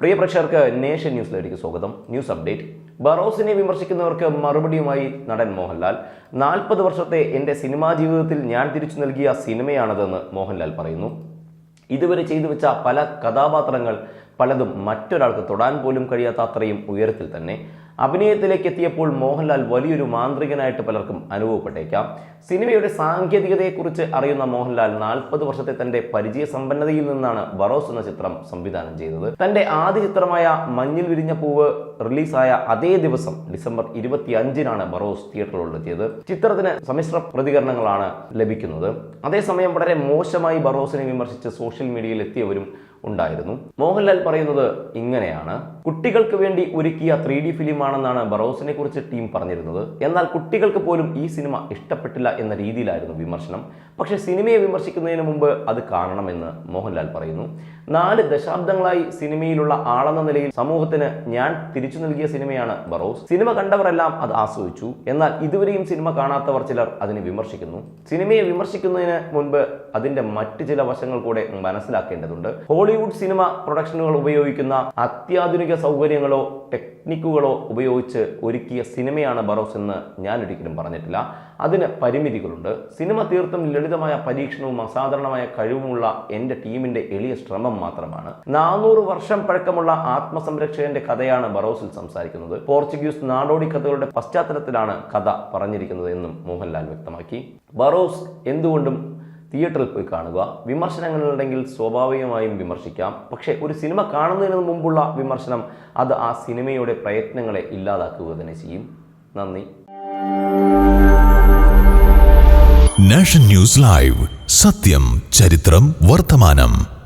പ്രിയ പ്രേക്ഷകർക്ക് നേഷൻ ന്യൂസിലേക്ക് സ്വാഗതം. News update. ബറോസിനെ വിമർശിക്കുന്നവർക്ക് മറുപടിയുമായി നടൻ മോഹൻലാൽ. നാൽപ്പത് വർഷത്തെ എന്റെ സിനിമാ ജീവിതത്തിൽ ഞാൻ തിരിച്ചു നൽകിയ സിനിമയാണതെന്ന് മോഹൻലാൽ പറയുന്നു. ഇതുവരെ ചെയ്തു വെച്ച പല കഥാപാത്രങ്ങൾ പലതും മറ്റൊരാൾക്ക് തൊടാൻ പോലും കഴിയാത്ത അത്രയും ഉയരത്തിൽ തന്നെ അഭിനയത്തിലേക്ക് എത്തിയപ്പോൾ മോഹൻലാൽ വലിയൊരു മാന്ത്രികനായിട്ട് പലർക്കും അനുഭവപ്പെട്ടേക്കാം. സിനിമയുടെ സാങ്കേതികതയെക്കുറിച്ച് അറിയുന്ന മോഹൻലാൽ നാൽപ്പത് വർഷത്തെ തന്റെ പരിചയ സമ്പന്നതയിൽ നിന്നാണ് ബറോസ് എന്ന ചിത്രം സംവിധാനം ചെയ്തത്. തന്റെ ആദ്യ ചിത്രമായ മഞ്ഞിൽ വിരിഞ്ഞ പൂവ് റിലീസായ അതേ ദിവസം ഡിസംബർ ഇരുപത്തി അഞ്ചിനാണ് ബറോസ് തിയേറ്ററുകളിലെത്തിയത്. ചിത്രത്തിന് സമ്മിശ്ര പ്രതികരണങ്ങളാണ് ലഭിക്കുന്നത്. അതേസമയം വളരെ മോശമായി ബറോസിനെ വിമർശിച്ച് സോഷ്യൽ മീഡിയയിൽ എത്തിയവരും ഉണ്ടായിരുന്നു. മോഹൻലാൽ പറയുന്നത് ഇങ്ങനെയാണ്. കുട്ടികൾക്ക് വേണ്ടി ഒരുക്കിയ ത്രീ ഡി ഫിലിമാണെന്നാണ് ബറോസിനെ കുറിച്ച് ടീം പറഞ്ഞിരുന്നത്. എന്നാൽ കുട്ടികൾക്ക് പോലും ഈ സിനിമ ഇഷ്ടപ്പെട്ടില്ല എന്ന രീതിയിലായിരുന്നു വിമർശനം. പക്ഷേ സിനിമയെ വിമർശിക്കുന്നതിന് മുമ്പ് അത് കാണണമെന്ന് മോഹൻലാൽ പറയുന്നു. നാല് ദശാബ്ദങ്ങളായി സിനിമയിലുള്ള ആളെന്ന നിലയിൽ സമൂഹത്തിന് ഞാൻ തിരിച്ചു നൽകിയ സിനിമയാണ് ബറോസ്. സിനിമ കണ്ടവരെല്ലാം അത് ആസ്വദിച്ചു. എന്നാൽ ഇതുവരെയും സിനിമ കാണാത്തവർ ചിലർ അതിനെ വിമർശിക്കുന്നു. സിനിമയെ വിമർശിക്കുന്നതിന് മുൻപ് അതിന്റെ മറ്റ് ചില വശങ്ങൾ കൂടെ മനസ്സിലാക്കേണ്ടതുണ്ട്. ഹോളിവുഡ് സിനിമ പ്രൊഡക്ഷനുകൾ ഉപയോഗിക്കുന്ന അത്യാധുനിക സൗകര്യങ്ങളോ ടെക്നിക്കുകളോ ഉപയോഗിച്ച് ഒരുക്കിയ സിനിമയാണ് ബറോസ് എന്ന് ഞാൻ ഒരിക്കലും പറഞ്ഞിട്ടില്ല. അതിന് പരിമിതികളുണ്ട്. സിനിമ തീർത്തും ലളിതമായ പരീക്ഷണവും അസാധാരണമായ കഴിവുമുള്ള എന്റെ ടീമിന്റെ എളിയ ശ്രമം മാത്രമാണ്. നാനൂറ് വർഷം പഴക്കമുള്ള ആത്മസംരക്ഷകന്റെ കഥയാണ് ബറോസിൽ സംസാരിക്കുന്നത്. പോർച്ചുഗീസ് നാടോടി കഥകളുടെ പശ്ചാത്തലത്തിലാണ് കഥ പറഞ്ഞിരിക്കുന്നത് എന്നും മോഹൻലാൽ വ്യക്തമാക്കി. ബറോസ് എന്തുകൊണ്ടും തിയേറ്ററിൽ പോയി കാണുക. വിമർശനങ്ങൾ ഉണ്ടെങ്കിൽ സ്വാഭാവികമായും വിമർശിക്കാം. പക്ഷേ ഒരു സിനിമ കാണുന്നതിന് മുമ്പുള്ള വിമർശനം അത് ആ സിനിമയുടെ പ്രയത്നങ്ങളെ ഇല്ലാതാക്കുക തന്നെ ചെയ്യും. നന്ദി. Nation news live. സത്യം ചരിത്രം വർത്തമാനം.